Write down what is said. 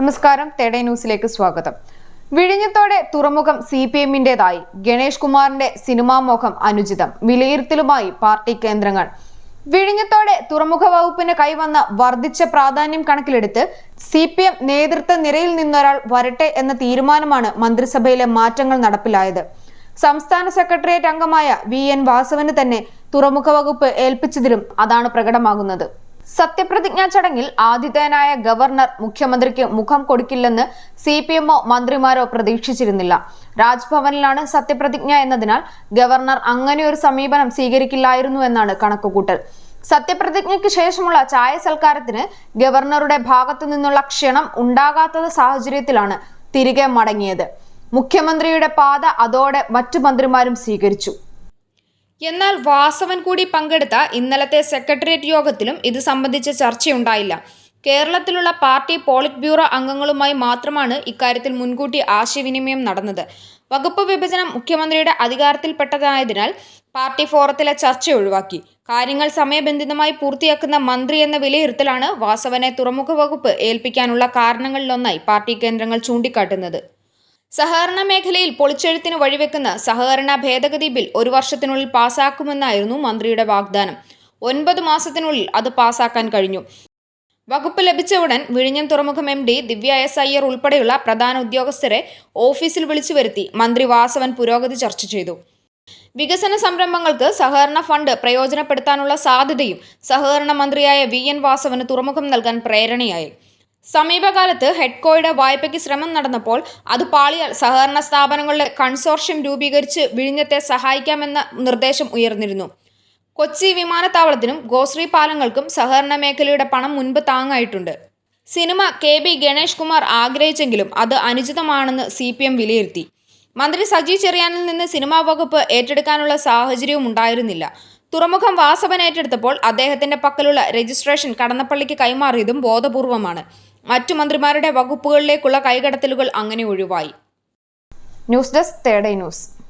നമസ്കാരം തേടേ ന്യൂസിലേക്ക് സ്വാഗതം. വിഴിഞ്ഞത്തോടെ തുറമുഖം സി പി എമ്മിന്റേതായി. ഗണേഷ് കുമാറിന്റെ സിനിമാ മോഹം അനുചിതം. വിലയിരുത്തലുമായി പാർട്ടി കേന്ദ്രങ്ങൾ. വിഴിഞ്ഞത്തോടെ തുറമുഖ വകുപ്പിന് കൈവന്ന വർദ്ധിച്ച പ്രാധാന്യം കണക്കിലെടുത്ത് സി പി എം നേതൃത്വ നിരയിൽ നിന്നൊരാൾ വരട്ടെ എന്ന തീരുമാനമാണ് മന്ത്രിസഭയിലെ മാറ്റങ്ങൾ നടപ്പിലായത്. സംസ്ഥാന സെക്രട്ടേറിയറ്റ് അംഗമായ വി എൻ വാസവന് തന്നെ തുറമുഖ വകുപ്പ് ഏൽപ്പിച്ചതിലും അതാണ് പ്രകടമാകുന്നത്. സത്യപ്രതിജ്ഞാ ചടങ്ങിൽ ആതിഥേയനായ ഗവർണർ മുഖ്യമന്ത്രിക്ക് മുഖം കൊടുക്കില്ലെന്ന് സി പി എമ്മോ മന്ത്രിമാരോ പ്രതീക്ഷിച്ചിരുന്നില്ല. രാജ്ഭവനിലാണ് സത്യപ്രതിജ്ഞ എന്നതിനാൽ ഗവർണർ അങ്ങനെയൊരു സമീപനം സ്വീകരിക്കില്ലായിരുന്നു എന്നാണ് കണക്കുകൂട്ടൽ. സത്യപ്രതിജ്ഞയ്ക്ക് ശേഷമുള്ള ചായ സൽക്കാരത്തിന് ഗവർണറുടെ ഭാഗത്തു നിന്നുള്ള ക്ഷണം ഉണ്ടാകാത്തത് സാഹചര്യത്തിലാണ് തിരികെ മടങ്ങിയത്. മുഖ്യമന്ത്രിയുടെ പാത അതോടെ മറ്റു മന്ത്രിമാരും സ്വീകരിച്ചു. എന്നാൽ വാസവൻ കൂടി പങ്കെടുത്ത ഇന്നലത്തെ സെക്രട്ടേറിയറ്റ് യോഗത്തിലും ഇത് സംബന്ധിച്ച ചർച്ചയുണ്ടായില്ല. കേരളത്തിലുള്ള പാർട്ടി പോളിറ്റ് ബ്യൂറോ അംഗങ്ങളുമായി മാത്രമാണ് ഇക്കാര്യത്തിൽ മുൻകൂട്ടി ആശയവിനിമയം നടന്നത്. വകുപ്പ് വിഭജനം മുഖ്യമന്ത്രിയുടെ അധികാരത്തിൽപ്പെട്ടതായതിനാൽ പാർട്ടി ഫോറത്തിലെ ചർച്ച ഒഴിവാക്കി. കാര്യങ്ങൾ സമയബന്ധിതമായി പൂർത്തിയാക്കുന്ന മന്ത്രി എന്ന വിലയിരുത്തലാണ് വാസവനെ തുറമുഖ വകുപ്പ് ഏൽപ്പിക്കാനുള്ള കാരണങ്ങളിലൊന്നായി പാർട്ടി കേന്ദ്രങ്ങൾ ചൂണ്ടിക്കാട്ടുന്നത്. സഹകരണ മേഖലയിൽ പൊളിച്ചെഴുത്തിന് വഴിവെക്കുന്ന സഹകരണ ഭേദഗതി ബിൽ ഒരു വർഷത്തിനുള്ളിൽ പാസാക്കുമെന്നായിരുന്നു മന്ത്രിയുടെ വാഗ്ദാനം. ഒൻപത് മാസത്തിനുള്ളിൽ അത് പാസാക്കാൻ കഴിഞ്ഞു. വകുപ്പ് ലഭിച്ച ഉടൻ വിഴിഞ്ഞം തുറമുഖം M D Divya S Iyer ഉൾപ്പെടെയുള്ള പ്രധാന ഉദ്യോഗസ്ഥരെ ഓഫീസിൽ വിളിച്ചു വരുത്തി മന്ത്രി വാസവൻ പുരോഗതി ചർച്ച ചെയ്തു. വികസന സംരംഭങ്ങൾക്ക് സഹകരണ ഫണ്ട് പ്രയോജനപ്പെടുത്താനുള്ള സാധ്യതയും സഹകരണ മന്ത്രിയായ വി എൻ വാസവന് തുറമുഖം നൽകാൻ പ്രേരണയായി. സമീപകാലത്ത് ഹെഡ്കോയുടെ വായ്പയ്ക്ക് ശ്രമം നടന്നപ്പോൾ അത് പാളിയാൽ സഹകരണ സ്ഥാപനങ്ങളുടെ കൺസോർഷ്യം രൂപീകരിച്ച് വിഴിഞ്ഞത്തെ സഹായിക്കാമെന്ന നിർദ്ദേശം ഉയർന്നിരുന്നു. കൊച്ചി വിമാനത്താവളത്തിനും ഗോശ്രീ പാലങ്ങൾക്കും സഹകരണ മേഖലയുടെ പണം മുൻപ് താങ്ങായിട്ടുണ്ട്. Cinema K B Ganesh Kumar ആഗ്രഹിച്ചെങ്കിലും അത് അനുചിതമാണെന്ന് സി പി എം വിലയിരുത്തി. മന്ത്രി സജി ചെറിയാനിൽ നിന്ന് സിനിമാ വകുപ്പ് ഏറ്റെടുക്കാനുള്ള സാഹചര്യവും ഉണ്ടായിരുന്നില്ല. തുറമുഖം വാസവൻ ഏറ്റെടുത്തപ്പോൾ അദ്ദേഹത്തിന്റെ പക്കലുള്ള രജിസ്ട്രേഷൻ കടന്നപ്പള്ളിക്ക് കൈമാറിയതും ബോധപൂർവമാണ്. മറ്റു മന്ത്രിമാരുടെ വകുപ്പുകളിലേക്കുള്ള കൈകടത്തലുകൾ അങ്ങനെ ഒഴിവായി. ന്യൂസ് ഡെസ്ക് തേടൈ ന്യൂസ്.